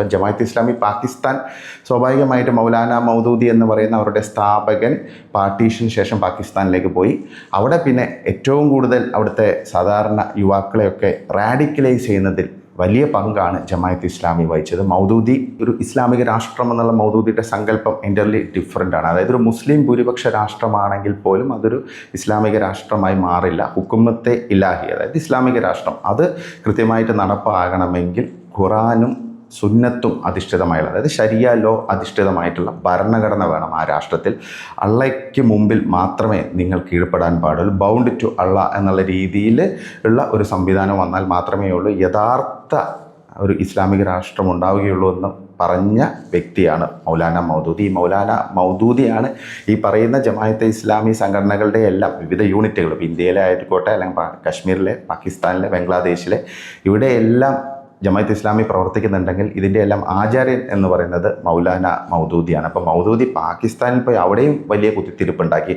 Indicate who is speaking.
Speaker 1: ഇപ്പം ജമാഅത്ത് ഇസ്ലാമി പാകിസ്ഥാൻ സ്വാഭാവികമായിട്ട് മൗലാന മൗദൂദി എന്ന് പറയുന്ന അവരുടെ സ്ഥാപകൻ പാർട്ടീഷന് ശേഷം പാകിസ്ഥാനിലേക്ക് പോയി. അവിടെ പിന്നെ ഏറ്റവും കൂടുതൽ അവിടുത്തെ സാധാരണ യുവാക്കളെയൊക്കെ റാഡിക്കലൈസ് ചെയ്യുന്നതിൽ വലിയ പങ്കാണ് ജമായത്ത് ഇസ്ലാമി വഹിച്ചത്. മൗദൂദി ഒരു ഇസ്ലാമിക രാഷ്ട്രം എന്നുള്ള മൗദൂദിയുടെ സങ്കല്പം എന്റർലി ഡിഫറന്റ് ആണ്. അതായത് ഒരു മുസ്ലിം ഭൂരിപക്ഷ രാഷ്ട്രമാണെങ്കിൽ പോലും അതൊരു ഇസ്ലാമിക രാഷ്ട്രമായി മാറില്ല. ഹുക്കുമത്തെ ഇലാഹി അതായത് ഇസ്ലാമിക രാഷ്ട്രം. അത് കൃത്യമായിട്ട് നടപ്പാകണമെങ്കിൽ ഖുറാനും സുന്നത്തും അധിഷ്ഠിതമായുള്ള അതായത് ശരിയ ലോ അധിഷ്ഠിതമായിട്ടുള്ള ഭരണഘടന വേണം ആ രാഷ്ട്രത്തിൽ. അള്ളയ്ക്ക് മുമ്പിൽ മാത്രമേ നിങ്ങൾ കീഴ്പ്പെടാൻ പാടുള്ളൂ. ബൗണ്ട് ടു അള്ള എന്നുള്ള രീതിയിൽ ഉള്ള ഒരു സംവിധാനം വന്നാൽ മാത്രമേ ഉള്ളൂ. യഥാർത്ഥ ഒരു ഇസ്ലാമിക രാഷ്ട്രം ഉണ്ടാവുകയുള്ളൂ എന്ന് പറഞ്ഞ വ്യക്തിയാണ് മൗലാന മൗദൂദി. മൗലാന മൗദൂദിയാണ് ഈ പറയുന്ന ജമായത്തെ ഇസ്ലാമി സംഘടനകളുടെ എല്ലാം വിവിധ യൂണിറ്റുകൾ. ഇപ്പോൾ ഇന്ത്യയിലെ ആയിക്കോട്ടെ അല്ലെങ്കിൽ കാശ്മീരിലെ പാകിസ്ഥാനിലെ ബംഗ്ലാദേശിലെ ഇവിടെ എല്ലാം ജമാഅത്ത് ഇസ്ലാമി പ്രവർത്തിക്കുന്നുണ്ടെങ്കിൽ ഇതിന്റെ എല്ലാം ആചാര്യൻ എന്ന് പറയുന്നത് മൗലാന മൗദൂദിയാണ്. അപ്പോൾ മൗദൂദി പാകിസ്ഥാനിൽ പോയി അവിടെയും വലിയ കുത്തിത്തിരിപ്പുണ്ടാക്കി